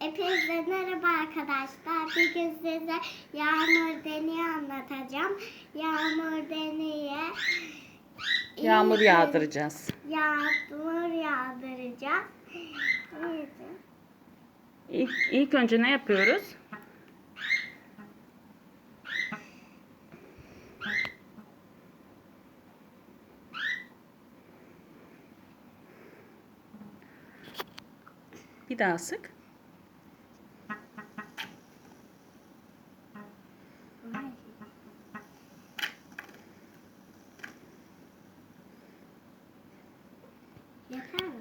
Hepinize merhaba arkadaşlar. Bugün size Yağmur Deni'yi anlatacağım. Yağmur Deni'ye Yağmur iyi- yağdıracağız. Yağmur yağdıracağız. Evet. İlk, ilk önce ne yapıyoruz? Bir daha sık. Yeter mi?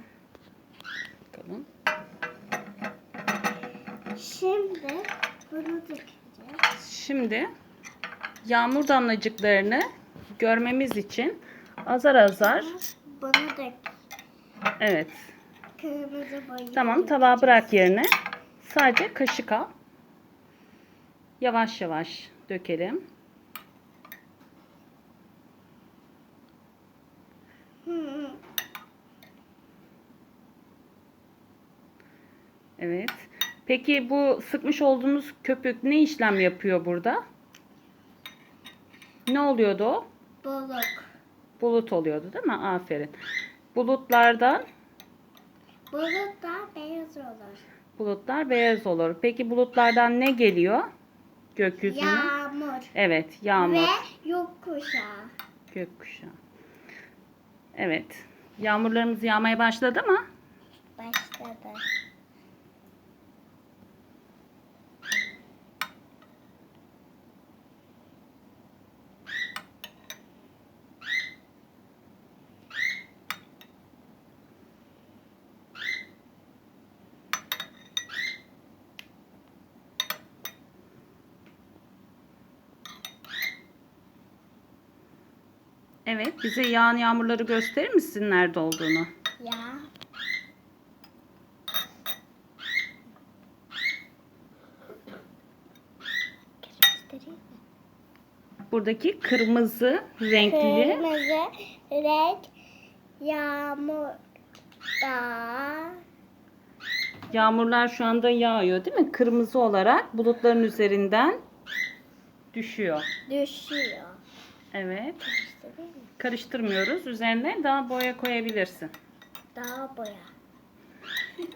Bakalım. Şimdi bunu dökeceğiz. Şimdi yağmur damlacıklarını görmemiz için azar azar Bunu dök. evet Kırmızı boyu. tamam tabağı bırak yerine sadece kaşık al yavaş yavaş dökelim evet peki bu sıkmış olduğunuz köpük ne işlem yapıyor burada ne oluyordu o Balık. bulut oluyordu değil mi aferin bulutlardan da beyaz olur. bulutlar beyaz olur peki bulutlardan ne geliyor gökyüzüne Yağmur. Evet, yağmur, Ve yokkuşağı. gökkuşağı. Evet. Yağmurlarımız yağmaya başladı mı? Başladı. Evet, bize yağan yağmurları gösterir misin nerede olduğunu? Ya. Buradaki kırmızı renkli Kırmızı renk yağmur da yağmurlar şu anda yağıyor değil mi? Kırmızı olarak bulutların üzerinden düşüyor. düşüyor. Evet. Karıştırmıyoruz. Üzerine daha boya koyabilirsin. Daha boya.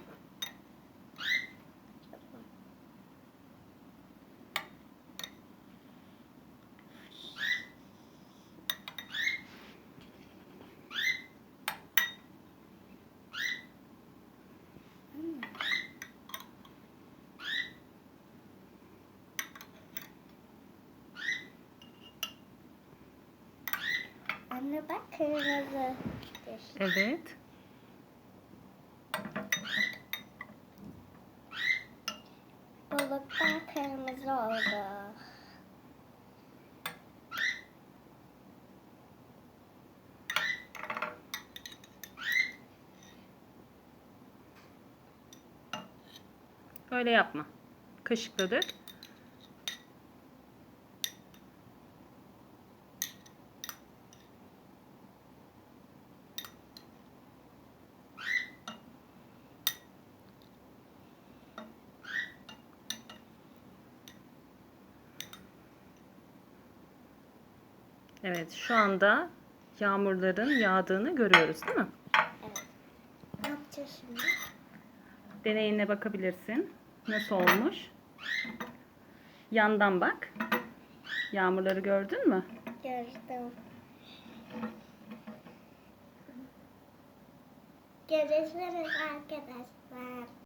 Bak kırmızı. Evet. Balıktan kırmızı oldu. Öyle yapma. Kaşıkla dök. Evet, şu anda yağmurların yağdığını görüyoruz, değil mi? Evet. Ne yapacağız şimdi? Deneyine bakabilirsin. Nasıl olmuş? Yandan bak. Yağmurları gördün mü? Gördüm. Görüşürüz arkadaşlar.